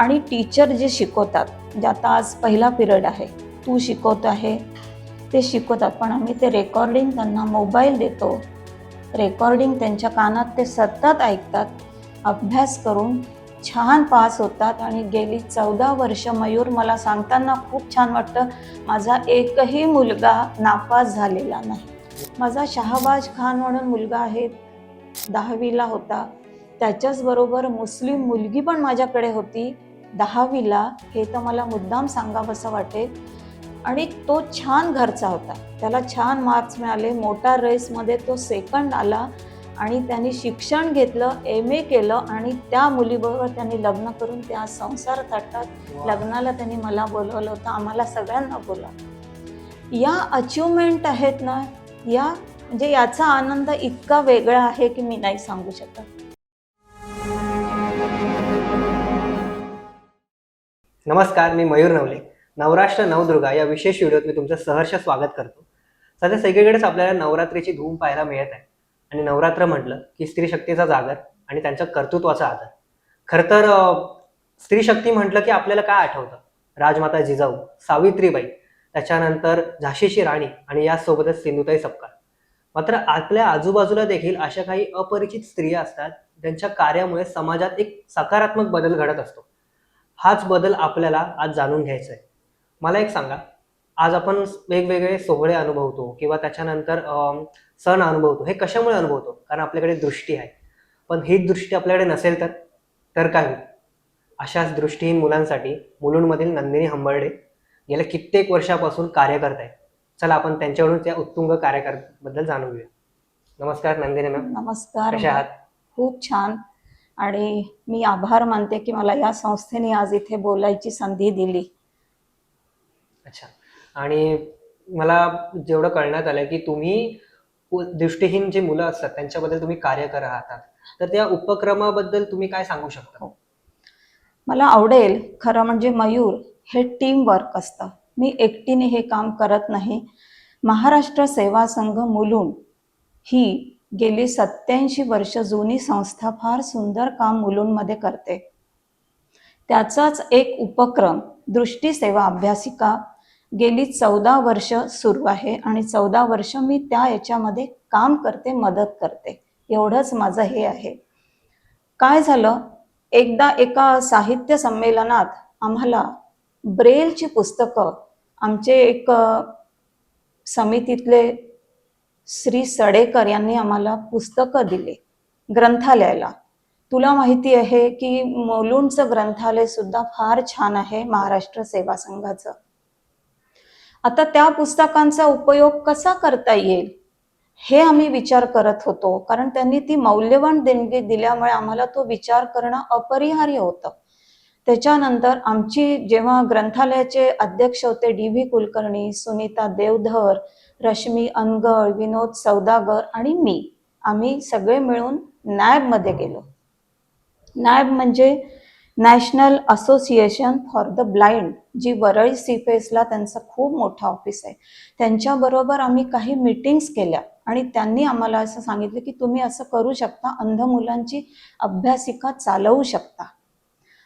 आणि टीचर जे शिकवतात म्हणजे आता आज पहिला पिरियड आहे तू शिकवत आहे ते शिकवतात. पण आम्ही ते रेकॉर्डिंग त्यांना मोबाईल देतो. रेकॉर्डिंग त्यांच्या कानात ते सतत ऐकतात. अभ्यास करून छान पास होतात आणि गेली चौदा वर्ष मयूर मला सांगताना खूप छान वाटतं. माझा एकही मुलगा नापास झालेला नाही. माझा शहाबाज खान म्हणून मुलगा आहे दहावीला होता. त्याच्याचबरोबर मुस्लिम मुलगी पण माझ्याकडे होती. दहावीला हे तर मला मुद्दाम सांगावंसं वाटेल. आणि तो छान घरचा होता. त्याला छान मार्क्स मिळाले. मोटार रेसमध्ये तो सेकंड आला आणि त्यांनी शिक्षण घेतलं एम ए केलं आणि त्या मुलीबरोबर त्यांनी लग्न करून त्या संसार थाटतात लग्नाला त्यांनी मला बोलवलं होतं. आम्हाला सगळ्यांना बोला या अचिव्हमेंट आहेत ना या म्हणजे याचा आनंद इतका वेगळा आहे की मी नाही सांगू शकत. नमस्कार मी मयूर नवले. नवराष्ट्र नवदुर्गा या विशेष व्हिडिओत मी तुमचं सहर्ष स्वागत करतो. सध्या सगळीकडेच आपल्याला नवरात्रीची धूम पाहायला मिळत आहे. आणि नवरात्र म्हटलं की स्त्री शक्तीचा जागर आणि त्यांच्या कर्तृत्वाचा आदर. खरं तर स्त्री शक्ती म्हटलं की आपल्याला काय आठवतं? राजमाता जिजाऊ सावित्रीबाई त्याच्यानंतर झाशीची राणी आणि यासोबतच सिंधुताई सपकाळ मात्र आपल्या आजूबाजूला देखील अशा काही अपरिचित स्त्रिया असतात ज्यांच्या कार्यामुळे समाजात एक सकारात्मक बदल घडत असतो. हाच बदल आपल्याला आज जाणून घ्यायचा आहे मला एक सांगा आज आपण वेगवेगळे सोहळे अनुभवतो किंवा त्याच्यानंतर सण अनुभवतो हे कशामुळे अनुभवतो? कारण आपल्याकडे दृष्टी आहे. पण ही दृष्टी आपल्याकडे नसेल तर तर काय होईल? अशाच दृष्टीहीन मुलांसाठी मुलुंडमधील नंदिनी हंबर्डे गेल्या कित्येक वर्षापासून कार्य करत आहेत. चला आपण त्यांच्याकडून त्या उत्तुंग कार्याबद्दल जाणून घेऊया. नमस्कार नंदिनी मॅम. नमस्कार कशा आहात? खूप छान. आणि मी आभार मानते की मला या संस्थेने आज इथे बोलायची संधी दिली. अच्छा. आणि मला जेवढं कळण्यात आलं की तुम्ही दृष्टीहीन जी मुलं असतात त्यांच्याबद्दल तुम्ही कार्य करत आहात. तर त्या उपक्रमाबद्दल तुम्ही काय सांगू शकता? मला आवडेल खरं म्हणजे मयूर हे टीम वर्क असतं. मी एकटीने हे काम करत नाही. महाराष्ट्र सेवा संघ मुलुंड ही गेली सत्याऐंशी वर्ष जुनी संस्था फार सुंदर काम मुलूंमध्ये करते. त्याचाच एक उपक्रम दृष्टी सेवा अभ्यासिका गेली चौदा वर्ष सुरू आहे आणि चौदा वर्ष मी त्या याच्यामध्ये काम करते मदत करते. एवढंच माझं हे आहे. काय झालं? एकदा एका साहित्य संमेलनात आम्हाला ब्रेलची पुस्तकं आमचे एक समितीतले श्री सडेकर यांनी आम्हाला पुस्तकं दिले ग्रंथालयाला. तुला माहिती आहे की मुलुंडचं ग्रंथालय सुद्धा फार छान आहे महाराष्ट्र सेवा संघाचं. आता त्या पुस्तकांचा उपयोग कसा करता येईल? हे आम्ही विचार करत होतो कारण त्यांनी ती मौल्यवान देणगी दिल्यामुळे आम्हाला तो विचार करणं अपरिहार्य होतं. त्याच्यानंतर आमची जेव्हा ग्रंथालयाचे अध्यक्ष होते डी व्ही कुलकर्णी सुनीता देवधर रश्मी अनगळ विनोद सौदागर आणि मी. आम्ही सगळे मिळून नॅबमध्ये गेलो. नॅब म्हणजे national association for the blind जी वरळी सीफेसला त्यांचं खूप मोठं ऑफिस आहे. त्यांच्याबरोबर आम्ही काही मीटिंग्स केल्या आणि त्यांनी आम्हाला असं सांगितलं की तुम्ही असं करू शकता अंध मुलांची अभ्यासिका चालवू शकता.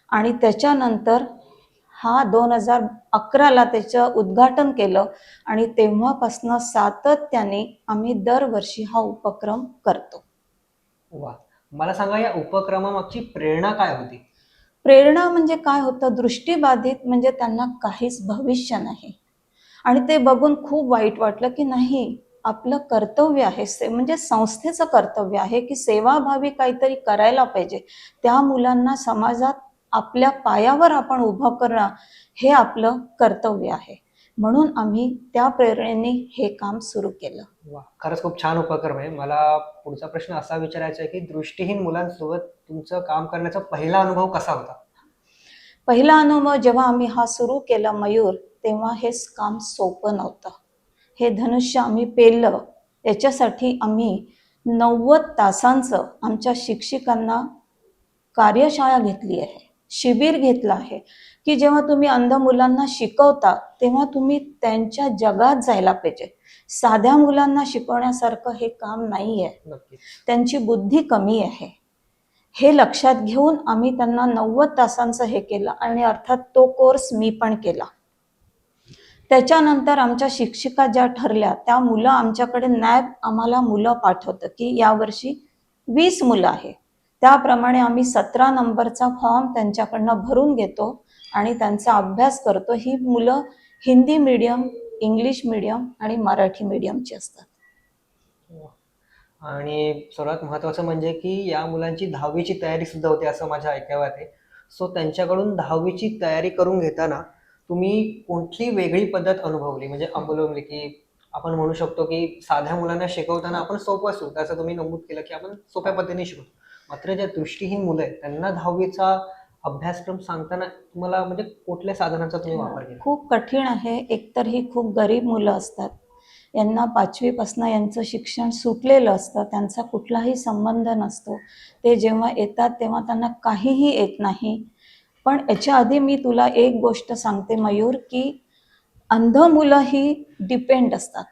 आणि त्याच्यानंतर हा दोन हजार अकराला त्याचं उद्घाटन केलं आणि तेव्हापासनं सातत्याने आम्ही दरवर्षी हा उपक्रम करतो. वा. मला सांगा या उपक्रमामागची प्रेरणा काय होती? प्रेरणा म्हणजे काय होतं? दृष्टीबाधित म्हणजे त्यांना काहीच भविष्य नाही. आणि ते बघून खूप वाईट वाटलं की नाही आपलं कर्तव्य आहे से म्हणजे संस्थेचं कर्तव्य आहे की सेवाभावी काहीतरी करायला पाहिजे. त्या मुलांना समाजात आपल्या पायावर आपण उभं करणं हे आपलं कर्तव्य आहे. म्हणून आम्ही त्या प्रेरणेने हे काम सुरू केलं. वा खरंच खूप छान उपक्रम आहे. मला पुढचा प्रश्न असा विचारायचा आहे की दृष्टीहीन मुलांसोबत तुमचं काम करण्याचा पहिला अनुभव कसा होता? पहिला अनुभव जेव्हा आम्ही हा सुरू केला मयूर तेव्हा हे काम सोपं नव्हतं. हे धनुष्य आम्ही पेललं. याच्यासाठी आम्ही नव्वद तासांचं आमच्या शिक्षिकांना कार्यशाळा घेतली आहे. शिबिर घेतलं आहे. की जेव्हा तुम्ही अंध मुलांना शिकवता तेव्हा तुम्ही त्यांच्या जगात जायला पाहिजे. साध्या मुलांना शिकवण्यासारखं हे काम नाही आहे त्यांची बुद्धी कमी आहे. हे लक्षात घेऊन आम्ही त्यांना नव्वद तासांचं हे केलं आणि अर्थात तो कोर्स मी पण केला. त्याच्यानंतर आमच्या शिक्षिका ज्या ठरल्या त्या मुलं आमच्याकडे नॅब आम्हाला मुलं पाठवतं की यावर्षी वीस मुलं आहे. त्याप्रमाणे आम्ही सतरा नंबरचा फॉर्म त्यांच्याकडनं भरून घेतो आणि त्यांचा अभ्यास करतो. ही मुलं हिंदी मीडियम इंग्लिश मीडियम आणि मराठी मीडियमची असतात. आणि सर्वात महत्वाचं म्हणजे की या मुलांची दहावीची तयारी सुद्धा होते असं माझ्या ऐकाव्यात आहे सो त्यांच्याकडून दहावीची तयारी करून घेताना तुम्ही कुठली वेगळी पद्धत अनुभवली? म्हणजे अवलंबली की आपण म्हणू शकतो की साध्या मुलांना शिकवताना आपण सोपं असू. त्याचं तुम्ही नमूद केलं की आपण सोप्या पद्धतीने शिकवतो. मात्र ज्या दृष्टीहीन मुलं आहेत त्यांना दहावीचा अभ्यासक्रम सांगताना तुम्हाला म्हणजे कुठल्या साधनांचा तुम्ही वापर केला? खूप कठीण आहे. एकतर ही खूप गरीब मुलं असतात. यांना पाचवीपासनं यांचं शिक्षण सुटलेलं असतं. त्यांचा कुठलाही संबंध नसतो. ते जेव्हा येतात तेव्हा त्यांना काहीही येत नाही. पण याच्या आधी मी तुला एक गोष्ट सांगते मयूर की अंध मुलं ही डिपेंड असतात.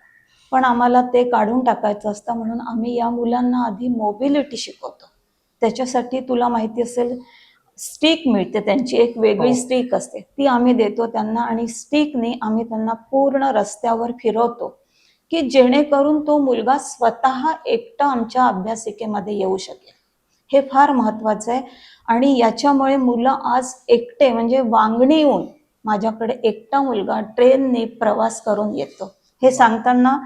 पण आम्हाला ते काढून टाकायचं असतं म्हणून आम्ही या मुलांना आधी मोबिलिटी शिकवतो. त्याच्यासाठी तुला माहिती असेल स्टिक मिळते त्यांची एक वेगळी हो. स्टिक असते. ती आम्ही देतो त्यांना आणि स्टिकने आम्ही त्यांना पूर्ण रस्त्यावर फिरवतो की जेणेकरून तो मुलगा स्वतः एकटा आमच्या अभ्यासिकेमध्ये येऊ शकेल. हे फार महत्वाचं आहे आणि याच्यामुळे मुलं आज एकटे म्हणजे वांगणी येऊन माझ्याकडे एकटा मुलगा ट्रेनने प्रवास करून येतो. हे सांगताना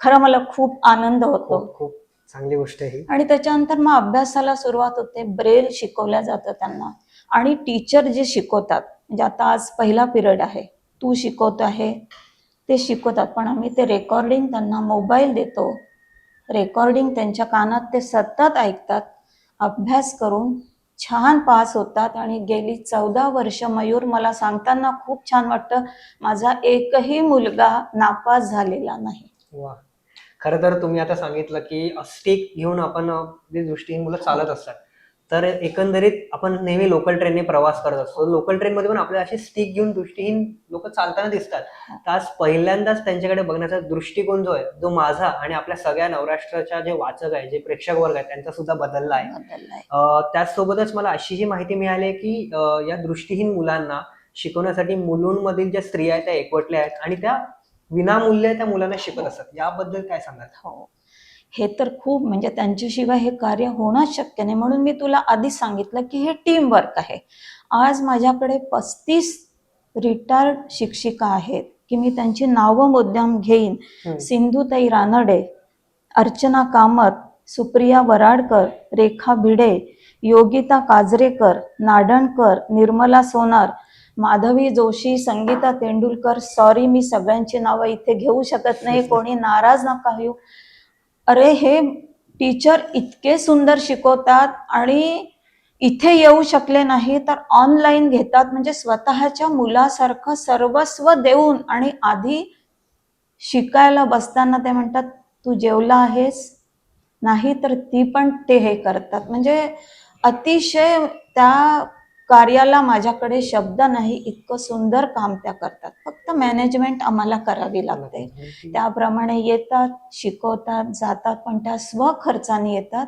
खरं मला खूप आनंद होतो. खूप खूप चांगली गोष्ट आहे ही. आणि त्याच्यानंतर मग अभ्यासाला सुरुवात होते ब्रेल शिकवल्या जातं त्यांना. आणि टीचर जे शिकवतात म्हणजे आता आज पहिला पिरियड आहे तू शिकवत आहे ते शिकवतात पण आम्ही ते रेकॉर्डिंग त्यांना मोबाईल देतो. रेकॉर्डिंग त्यांच्या कानात ते सतत ऐकतात अभ्यास करून छान पास होतात आणि गेली चौदा वर्ष मयूर मला सांगताना खूप छान वाटतं माझा एकही मुलगा नापास झालेला नाही. वा. खरं तर तुम्ही आता सांगितलं की स्टिक घेऊन आपण जी दृष्टीहीन मुलं चालत असतात तर एकंदरीत आपण नेहमी लोकल ट्रेनने प्रवास करत असतो. लोकल ट्रेनमध्ये पण आपल्याला अशी स्टिक घेऊन दृष्टीहीन लोक चालताना दिसतात. तर आज पहिल्यांदाच त्यांच्याकडे बघण्याचा दृष्टिकोन जो आहे जो माझा आणि आपल्या सगळ्या नवराष्ट्राच्या जे वाचक आहे जे प्रेक्षक वर्ग आहे त्यांचा सुद्धा बदलला आहे. त्याचसोबतच मला अशीही माहिती मिळाली आहे की या दृष्टीहीन मुलांना शिकवण्यासाठी मुलुंडमधील ज्या स्त्रिया आहेत त्या एकवटल्या आहेत आणि त्या विनामूल्य त्या मुलांना शिकवत असतात. याबद्दल काय सांगाल? हो. हे तर खूप म्हणजे त्यांच्याशिवाय हे कार्य होणंच शक्य नाही. म्हणून मी तुला आधीच सांगितलं की हे टीम वर्क आहे. आज माझ्याकडे पस्तीस रिटायर्ड शिक्षिका आहेत की मी त्यांची नावं मुद्दाम घेईन. सिंधुताई रानडे अर्चना कामत सुप्रिया वराडकर रेखा भिडे योगिता काजरेकर नाडणकर निर्मला सोनार माधवी जोशी संगीता तेंडुलकर सॉरी मी सगळ्यांची नावं इथे घेऊ शकत नाही कोणी नाराज नका होऊ. अरे हे टीचर इतके सुंदर शिकवतात आणि इथे येऊ शकले नाही तर ऑनलाईन घेतात. म्हणजे स्वतःच्या मुलासारखं सर्वस्व देऊन आणि आधी शिकायला बसताना ते म्हणतात तू जेवला आहेस? नाही तर ती पण ते हे करतात. म्हणजे अतिशय त्या कार्याला माझ्याकडे शब्द नाही इतकं सुंदर काम त्या करतात. फक्त मॅनेजमेंट आम्हाला करावी लागते. त्याप्रमाणे येतात शिकवतात जातात पण त्या स्वखर्चाने येतात.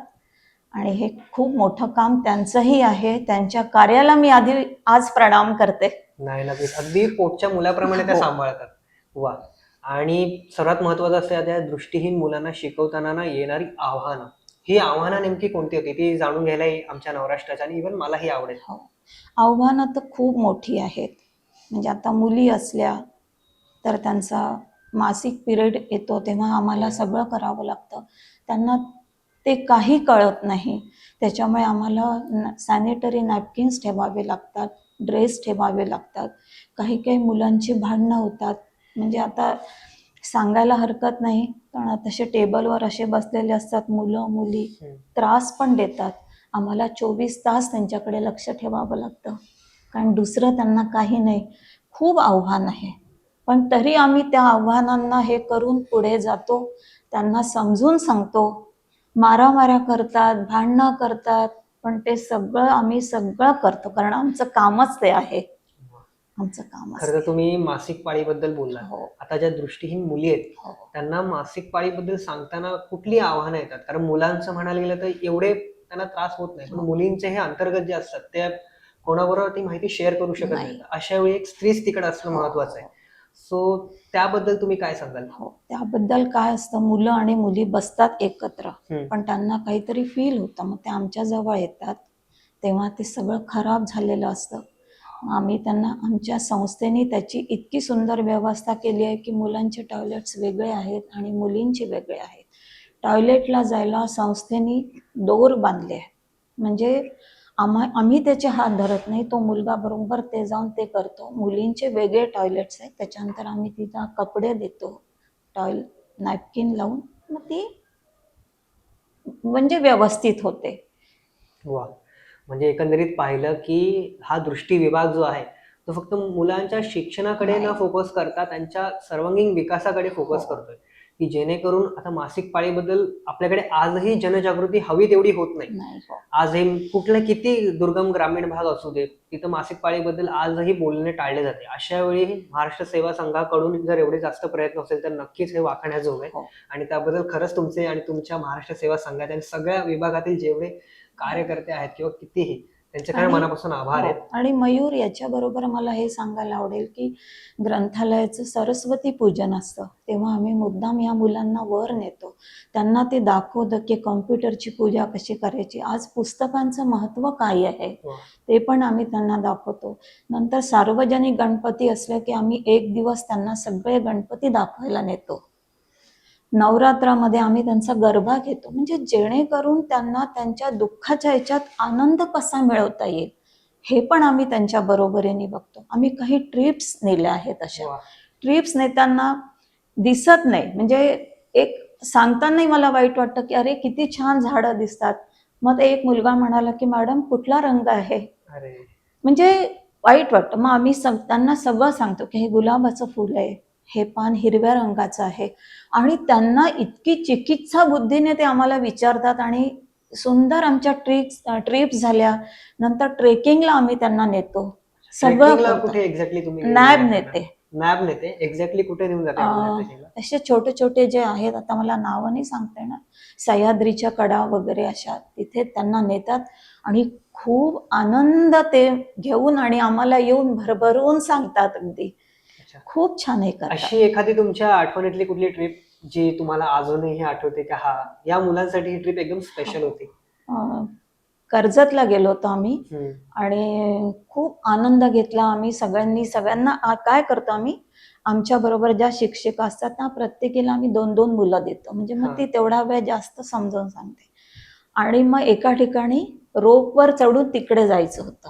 आणि हे खूप मोठं काम त्यांचंही आहे. त्यांच्या कार्याला मी आधी आज प्रणाम करते. नाही नक्कीच. अगदी पोटच्या मुलाप्रमाणे त्या हो. सांभाळतात. वा. आणि सर्वात महत्वाचं असतं त्या दृष्टीहीन मुलांना शिकवताना ना येणारी आव्हानं. ही आव्हानं नेमकी कोणती होती? ती जाणून घ्यायलाही आमच्या नवराष्ट्राच्या आणि इव्हन मलाही आवडेल. हो. आव्हानं तर खूप मोठी आहेत. म्हणजे आता मुली असल्या तर त्यांचा मासिक पिरियड येतो तेव्हा आम्हाला सगळं करावं लागतं. त्यांना ते काही कळत नाही. त्याच्यामुळे आम्हाला सॅनिटरी नॅपकिन्स ठेवावे लागतात ड्रेस ठेवावे लागतात. काही काही मुलांची भांडणं होतात. म्हणजे आता सांगायला हरकत नाही पण तसे टेबलवर असे बसलेले असतात मुलं मुली. त्रास पण देतात. आम्हाला चोवीस तास त्यांच्याकडे लक्ष ठेवावं लागतं. कारण दुसरं त्यांना काही नाही. खूप आव्हान आहे. पण तरी आम्ही त्या आव्हानांना हे करून पुढे जातो. त्यांना समजून सांगतो. मारामाऱ्या करतात भांडणं करतात पण ते सगळं आम्ही सगळं करतो. कारण आमचं कामच ते आहे. आमचं कामच खरं तर तुम्ही मासिक पाळीबद्दल बोलला हो. आता ज्या दृष्टीहीन मुली आहेत हो. त्यांना मासिक पाळीबद्दल सांगताना कुठली आव्हानं येतात? कारण मुलांचं म्हणायला गेलं तर एवढे त्यांना त्रास होत नाही. पण हो. मुलींचे हे अंतर्गत जे असतात ते कोणाबरोबर ती माहिती शेअर करू शकत नाही. अशा वेळी एक स्त्रीच तिकडे असणं महत्वाचं आहे. सो त्याबद्दल तुम्ही काय सांगाल? हो. त्याबद्दल काय असतं मुलं आणि मुली बसतात एकत्र. पण त्यांना काहीतरी फील होतं. मग ते आमच्या जवळ येतात. तेव्हा ते सगळं खराब झालेलं असतं. आम्ही त्यांना आमच्या संस्थेने त्याची इतकी सुंदर व्यवस्था केली आहे की मुलांचे टॉयलेट्स वेगळे आहेत आणि मुलींचे वेगळे आहेत. टॉयलेटला जायला संस्थेने दोर बांधले. आहे म्हणजे आम्हा आम्ही त्याचे हात धरत नाही. तो मुलगा बरोबर ते जाऊन ते करतो. मुलींचे वेगळे टॉयलेट्स आहेत. त्याच्यानंतर आम्ही तिला कपडे देतो. टॉयल नॅपकिन लावून. मग ती म्हणजे व्यवस्थित होते. वा. म्हणजे एकंदरीत पाहिलं की हा दृष्टी विभाग जो आहे तो फक्त मुलांच्या शिक्षणाकडे न. फोकस करता त्यांच्या सर्वांगीण विकासाकडे फोकस हो. करतोय. की जेणेकरून आता मासिक पाळीबद्दल आपल्याकडे आजही जनजागृती हवी तेवढी होत नाही. नाही हो. आज हे कुठले किती दुर्गम ग्रामीण भाग असू दे तिथं मासिक पाळीबद्दल आजही बोलणे टाळले जाते. अशा वेळी महाराष्ट्र सेवा संघाकडून जर एवढे जास्त प्रयत्न असेल तर नक्कीच हे वाखाण्याजोग आहे. हो. आणि त्याबद्दल खरंच तुमचे आणि तुमच्या महाराष्ट्र सेवा संघाच्या आणि सगळ्या विभागातील जेवढे कार्यकर्ते आहेत किंवा कितीही त्यांचे खरं आणि- मनापासून आभार आहेत? हो. आणि मयूर याच्या बरोबर मला हे सांगायला आवडेल की ग्रंथालयाचं सरस्वती पूजन असतं तेव्हा आम्ही मुद्दाम या मुलांना वर नेतो. त्यांना ते दाखवतं की कॉम्प्युटरची पूजा कशी करायची. आज पुस्तकांचं महत्त्व काय आहे वा. ते पण आम्ही त्यांना दाखवतो. नंतर सार्वजनिक गणपती असले की आम्ही एक दिवस त्यांना सगळे गणपती दाखवायला नेतो. नवरात्रामध्ये आम्ही त्यांचा गरबा घेतो. म्हणजे जेणेकरून त्यांना त्यांच्या दुःखाच्या ह्याच्यात आनंद कसा मिळवता येईल हे पण आम्ही त्यांच्या बरोबरीने बघतो. आम्ही काही ट्रिप्स नेल्या आहेत अशा. ट्रिप्स नेताना दिसत नाही. म्हणजे एक सांगतानाही मला वाईट वाटतं की अरे किती छान झाडं दिसतात. मग एक मुलगा म्हणाला की मॅडम कुठला रंग आहे? म्हणजे वाईट वाटतं. मग आम्ही त्यांना सगळं सांगतो की हे गुलाबाचं फुल आहे. हे पान हिरव्या रंगाचं आहे. आणि त्यांना इतकी चिकित्सा बुद्धीने ते आम्हाला विचारतात आणि सुंदर आमच्या ट्रिप्स ट्रिप्स झाल्या. नंतर ट्रेकिंगला आम्ही त्यांना नेतो. सगळं. कुठे एक्झॅक्टली तुम्ही नॅब नेते. नॅब नेते. एक्झॅक्टली कुठे नेऊन जाते असे छोटे छोटे जे आहेत आता मला नावं नाही सांगता येणार. सह्याद्रीच्या कडा वगैरे अशा तिथे त्यांना नेतात. आणि खूप आनंद ते घेऊन आणि आम्हाला येऊन भरभरून सांगतात अगदी. खूप छान हे करतात. अशी एखादी तुमच्या आठवणीतली कुठली ट्रिप जी तुम्हाला अजूनही आठवते का हा या मुलांसाठी ही ट्रिप एकदम स्पेशल होती? अं, कर्जतला गेलो होतो आम्ही हम्म. आणि खूप आनंद घेतला आम्ही सगळ्यांनी. सगळ्यांना आ- काय करतो आम्ही? आमच्या बरोबर ज्या शिक्षिका असतात त्या प्रत्येकीला आम्ही दोन दोन मुलं देतो. म्हणजे मग. ती तेवढा वेळ जास्त समजावून सांगते. आणि मग एका ठिकाणी रोपवर चढून तिकडे जायचं होतं.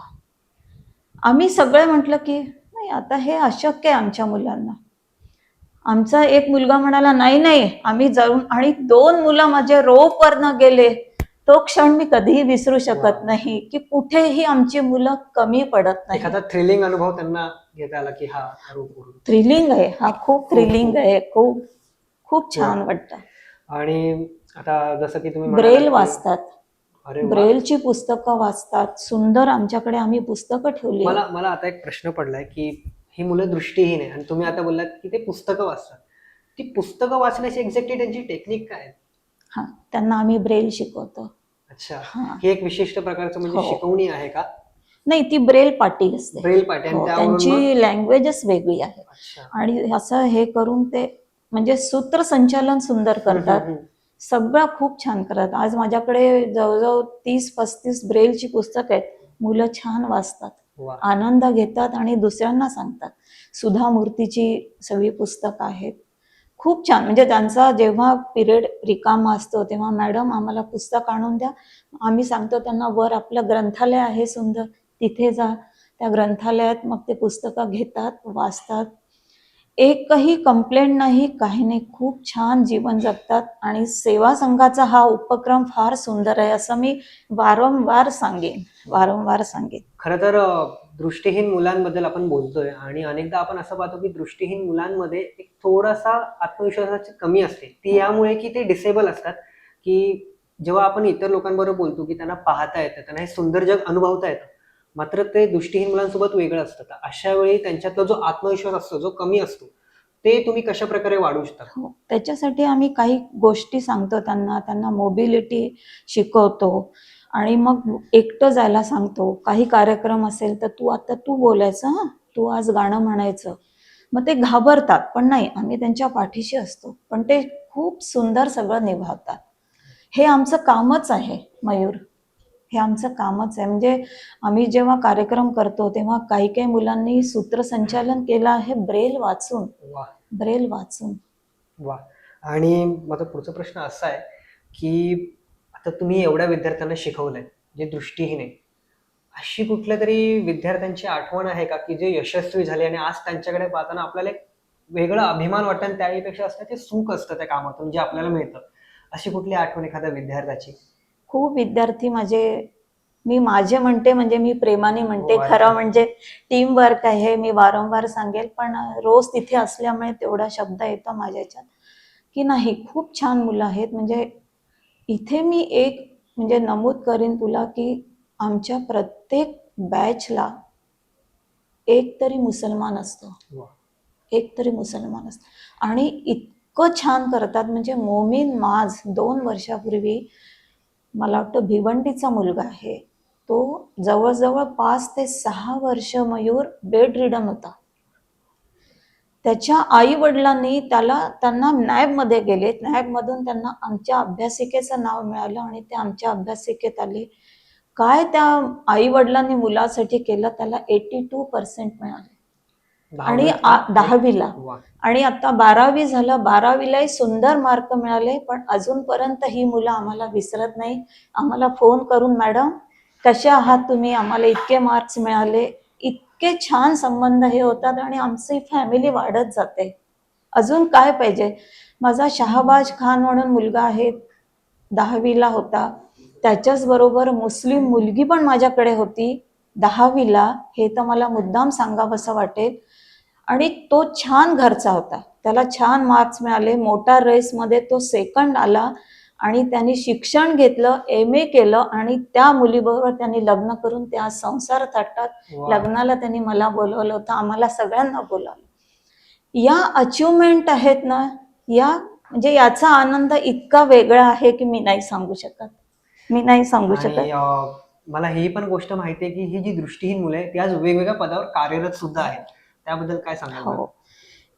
आम्ही सगळे म्हटलं की नाही आता हे अशक्य आहे आमच्या मुलांना आमचा एक मुलगा म्हणाला नाही नाही आम्ही जाऊन आणि दोन मुलं माझे रोपवरनं गेले तो क्षण मी कधीही विसरू शकत. नाही की कुठेही आमची मुलं कमी पडत नाही एखादा थ्रिलिंग अनुभव त्यांना घेता आला की हा. थ्रिलिंग आहे हा खूप थ्रिलिंग आहे खूप खूप छान. वाटतं आणि आता जसं की तुम्ही ब्रेल वाचतात. ब्रेलची पुस्तकं वाचतात. सुंदर आमच्याकडे आम्ही पुस्तकं ठेवली. मला मला आता एक प्रश्न पडलाय की ही मुलं दृष्टीहीन आहे आणि तुम्ही आता बोललात की ते पुस्तकं वाचतात. ती पुस्तकं वाचण्याची एक्झॅक्टली त्यांची टेक्निक काय आहे? हा त्यांना आम्ही ब्रेल शिकवतो. अच्छा. हा. एक विशिष्ट प्रकारचं म्हणजे हो. शिकवणी आहे का? नाही ती ब्रेल पाटी असते. ब्रेल आणि हो, त्यांची लँग्वेजच वेगळी आहे आणि असं हे करून ते म्हणजे सूत्रसंचालन सुंदर करतात. सगळं खूप छान करतात. आज माझ्याकडे जवळजवळ तीस पस्तीस ब्रेलची पुस्तकं आहेत. मुलं छान वाचतात. आनंद घेतात आणि दुसऱ्यांना सांगतात. सुधा मूर्तीची सगळी पुस्तकं आहेत. खूप छान. म्हणजे त्यांचा जेव्हा पिरियड रिकामा असतो तेव्हा मॅडम आम्हाला पुस्तक आणून द्या. आम्ही सांगतो त्यांना वर आपलं ग्रंथालय आहे सुंदर. तिथे जा. त्या ग्रंथालयात मग ते पुस्तकं घेतात वाचतात. एकही कंप्लेंट नाही काही नाही. खूप छान जीवन जगतात आणि सेवा संघाचा हा उपक्रम फार सुंदर आहे असं मी वारंवार सांगेन वारंवार सांगेन. खरं तर दृष्टीहीन मुलांबद्दल आपण बोलतोय आणि अनेकदा आपण असं पाहतो की दृष्टीहीन मुलांमध्ये एक थोडासा आत्मविश्वासाची कमी असते. ती यामुळे की ते डिसेबल असतात. की जेव्हा आपण इतर लोकांबरोबर बोलतो की त्यांना पाहता येतं त्यांना हे सुंदर जग अनुभवता येतं. मात्र ते दृष्टीहीन मुलांसोबत वेगळं असतं. तर अशा वेळी त्यांच्यातला जो आत्मविश्वास असतो जो कमी असतो ते तुम्ही कशा प्रकारे वाढवू शकता? हो त्याच्यासाठी आम्ही काही गोष्टी सांगतो त्यांना. त्यांना मोबिलिटी शिकवतो. आणि मग एकटं जायला सांगतो. काही कार्यक्रम असेल तर तू आता तू बोलायचं हां? तू आज गाणं म्हणायचं. मग ते घाबरतात पण नाही. आम्ही त्यांच्या पाठीशी असतो. पण ते खूप सुंदर सगळं निभावतात. हे आमचं कामच आहे मयूर. हे आमचं कामच आहे. म्हणजे आम्ही जेव्हा कार्यक्रम करतो तेव्हा काही काही मुलांनी सूत्रसंचालन केलं आहे ब्रेल वाचून. वा. ब्रेल वाचून. वा. आणि माझा पुढचा प्रश्न असा आहे की आता तुम्ही एवढ्या विद्यार्थ्यांना शिकवलंय जे दृष्टीहीन आहे. अशी कुठल्या तरी विद्यार्थ्यांची आठवण आहे का की जे यशस्वी झाले आणि आज त्यांच्याकडे पाहताना आपल्याला एक वेगळा अभिमान वाटतं आणि त्याहीपेक्षा असतं ते सुख असतं त्या कामातून जे आपल्याला मिळतं? अशी कुठली आठवण एखाद्या विद्यार्थ्याची? खूप विद्यार्थी माझे मी माझे म्हणते म्हणजे मी प्रेमाने म्हणते हो. खरं म्हणजे टीम वर्क आहे मी वारंवार सांगेल पण रोज तिथे असल्यामुळे तेवढा शब्द येतो माझ्या ह्याच्यात की नाही खूप छान मुलं आहेत. म्हणजे इथे मी एक म्हणजे नमूद करीन तुला की आमच्या प्रत्येक बॅचला एक तरी मुसलमान असतो. एक तरी मुसलमान असतो. आणि इतकं छान करतात. म्हणजे मोमीन माज दोन वर्षापूर्वी मला वाटतं भिवंडीचा मुलगा आहे. तो जवळजवळ पाच ते सहा वर्ष मयूर बेड रिडन होता. त्याच्या आई वडिलांनी त्याला त्यांना नॅबमध्ये गेले. नॅबमधून त्यांना आमच्या अभ्यासिकेचं नाव मिळालं आणि ते आमच्या अभ्यासिकेत आले. काय त्या आई वडिलांनी मुलासाठी केलं त्याला एटी टू पर्सेंट मिळाले. आणि? दहावीला. आणि आता बारावी झालं बारावीलाही सुंदर मार्क मिळाले पण अजूनपर्यंत ही मुलं आम्हाला विसरत नाही. आम्हाला फोन करून मॅडम कसे आहात तुम्ही? आम्हाला इतके मार्क्स मिळाले इतके छान संबंध हे होतात आणि आमची फॅमिली वाढत जाते. अजून काय पाहिजे? माझा शहाबाज खान म्हणून मुलगा आहे दहावीला होता. त्याच्याच बरोबर मुस्लिम मुलगी पण माझ्याकडे होती. दहावीला हे तर मला मुद्दाम सांगावंसं वाटेल. आणि तो छान घरचा होता. त्याला छान मार्क्स मिळाले. मोटार रेसमध्ये तो सेकंड आला आणि त्यांनी शिक्षण घेतलं एम ए केलं आणि त्या मुलीबरोबर त्यांनी लग्न करून ते आज संसार थाटतात वा. लग्नाला त्यांनी मला बोलवलं होतं. आम्हाला सगळ्यांना बोलावलं. या अचिव्हमेंट आहेत ना या म्हणजे याचा आनंद इतका वेगळा आहे की मी नाही सांगू शकत. मी नाही सांगू शकत. मला ही पण गोष्ट माहिती आहे की ही जी दृष्टीहीन मुलं आहेत ती आज वेगवेगळ्या पदावर कार्यरत सुद्धा आहेत. त्याबद्दल काय सांगाल बरं? हो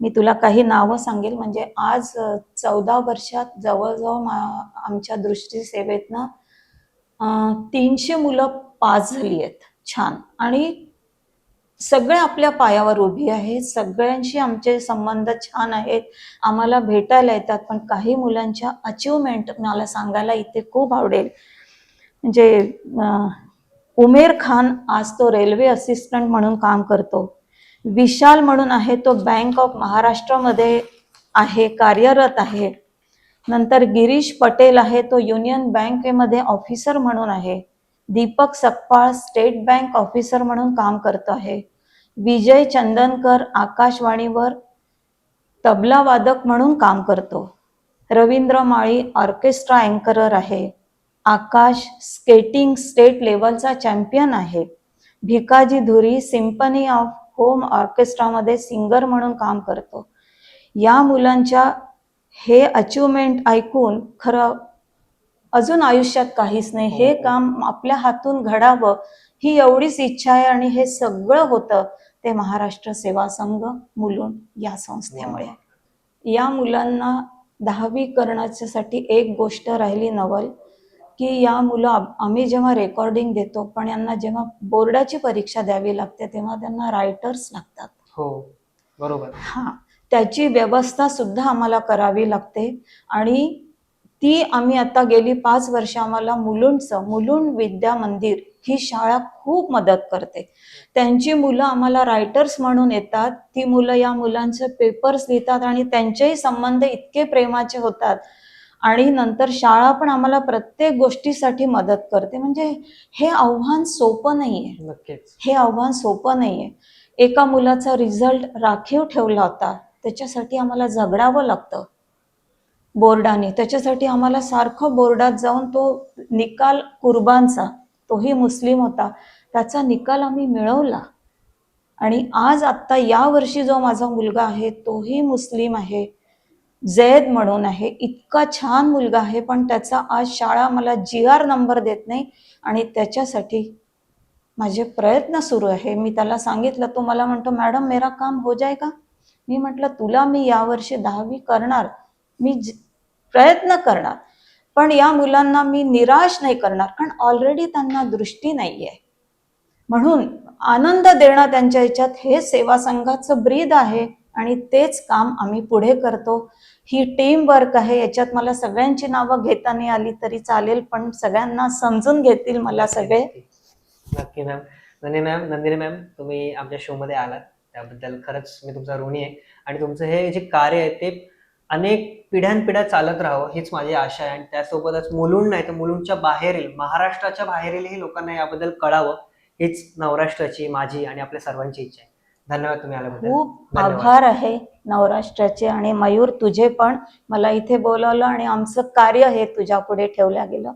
मी तुला काही नावं सांगेल. म्हणजे आज चौदा वर्षात जवळजवळ मा- आमच्या दृष्टी सेवेतनं अं, तीनशे मुलं पास झाली आहेत. छान. आणि सगळे आपल्या पायावर उभी आहेत. सगळ्यांशी आमचे संबंध छान आहेत. आम्हाला भेटायला येतात. पण काही मुलांच्या अचिव्हमेंट मला सांगायला इथे खूप आवडेल. म्हणजे उमेर खान आज तो रेल्वे असिस्टंट म्हणून काम करतो. विशाल म्हणून आहे तो बँक ऑफ महाराष्ट्रामध्ये आहे कार्यरत आहे. नंतर गिरीश पटेल आहे तो युनियन बँकेमध्ये ऑफिसर म्हणून आहे. Deepak Sakpal state bank officer म्हणून काम करतो आहे. विजय चंदनकर आकाशवाणीवर तबला वादक म्हणून काम करतो. रवींद्र माळी ऑर्केस्ट्रा अँकरर आहे. आकाश स्केटिंग स्टेट लेवलचा चॅम्पियन आहे. Bhikaji Dhuri symphony of home ऑर्केस्ट्रामध्ये singer म्हणून काम करतो. या मुलांच्या हे अचिव्हमेंट ऐकून खरं अजून आयुष्यात काहीच नाही. हे काम आपल्या हातून घडावं ही एवढीच इच्छा आहे आणि हे सगळं होतं ते महाराष्ट्र सेवा संघ मुलुंड या संस्थेमुळे. या मुलांना दहावी करण्याच्यासाठी एक गोष्ट राहिली नवल. की या मुलं आम- आम्ही जेव्हा रेकॉर्डिंग देतो पण यांना जेव्हा बोर्डाची परीक्षा द्यावी लागते तेव्हा त्यांना रायटर्स लागतात. हो बरोबर. हां त्याची व्यवस्था सुद्धा आम्हाला करावी लागते. आणि ती आम्ही आता गेली पाच वर्ष आम्हाला मुलुंडचं मुलुंड विद्या मंदिर ही शाळा खूप मदत करते. त्यांची मुलं आम्हाला रायटर्स म्हणून येतात. ती मुलं या मुलांचे पेपर्स लिहितात आणि त्यांचेही संबंध इतके प्रेमाचे होतात आणि नंतर शाळा पण आम्हाला प्रत्येक गोष्टीसाठी मदत करते. म्हणजे हे आव्हान सोपं नाही आहे हे आव्हान सोपं नाहीये. एका मुलाचा रिझल्ट राखीव ठेवला होता त्याच्यासाठी आम्हाला झगडावं लागतं. बोर्डाने त्याच्यासाठी आम्हाला सारखं बोर्डात जाऊन तो निकाल कुर्बानचा तोही मुस्लिम होता त्याचा निकाल आम्ही मिळवला. आणि आज आत्ता या वर्षी जो माझा मुलगा आहे तोही मुस्लिम आहे. जैद म्हणून आहे. इतका छान मुलगा आहे पण त्याचा आज शाळा मला जी आर नंबर देत नाही आणि त्याच्यासाठी माझे प्रयत्न सुरू आहे. मी त्याला सांगितलं तो मला म्हणतो मॅडम मेरा काम हो जाय का मी म्हटलं तुला मी यावर्षी दहावी करणार. मी प्रयत्न करणार. पण या मुलांना मी निराश नाही करणार कारण ऑलरेडी त्यांना दृष्टी नाही आहे म्हणून आनंद देणं त्यांच्या ह्याच्यात हे सेवा संघाचं ब्रीद आहे. आणि तेच काम आम्ही पुढे करतो. ही टीम वर्क आहे. याच्यात मला सगळ्यांची नावं घेता नाही आली तरी चालेल पण सगळ्यांना समजून घेतील मला सगळे. नक्की ma'am Nandini ma'am Nandini ma'am तुम्ही आमच्या शो मध्ये आलात. त्याबद्दल खरंच मी तुमचा ऋणी आहे. आणि तुमचं हे जे कार्य आहे ते अनेक पिढ्यानपिढ्या चालत राहावं हीच माझी आशा आहे. आणि त्यासोबतच मुलुंड नाही तर मुलुंडच्या बाहेरील महाराष्ट्राच्या बाहेरीलही लोकांना याबद्दल कळावं हीच नवराष्ट्राची माझी आणि आपल्या सर्वांची इच्छा आहे. धन्यवाद तुम्ही आल्याबद्दल खूप. आभार आहे नवराष्ट्राचे आणि मयूर तुझे पण मला इथे बोलवलं आणि आमचं कार्य हे तुझ्या पुढे ठेवलं गेलं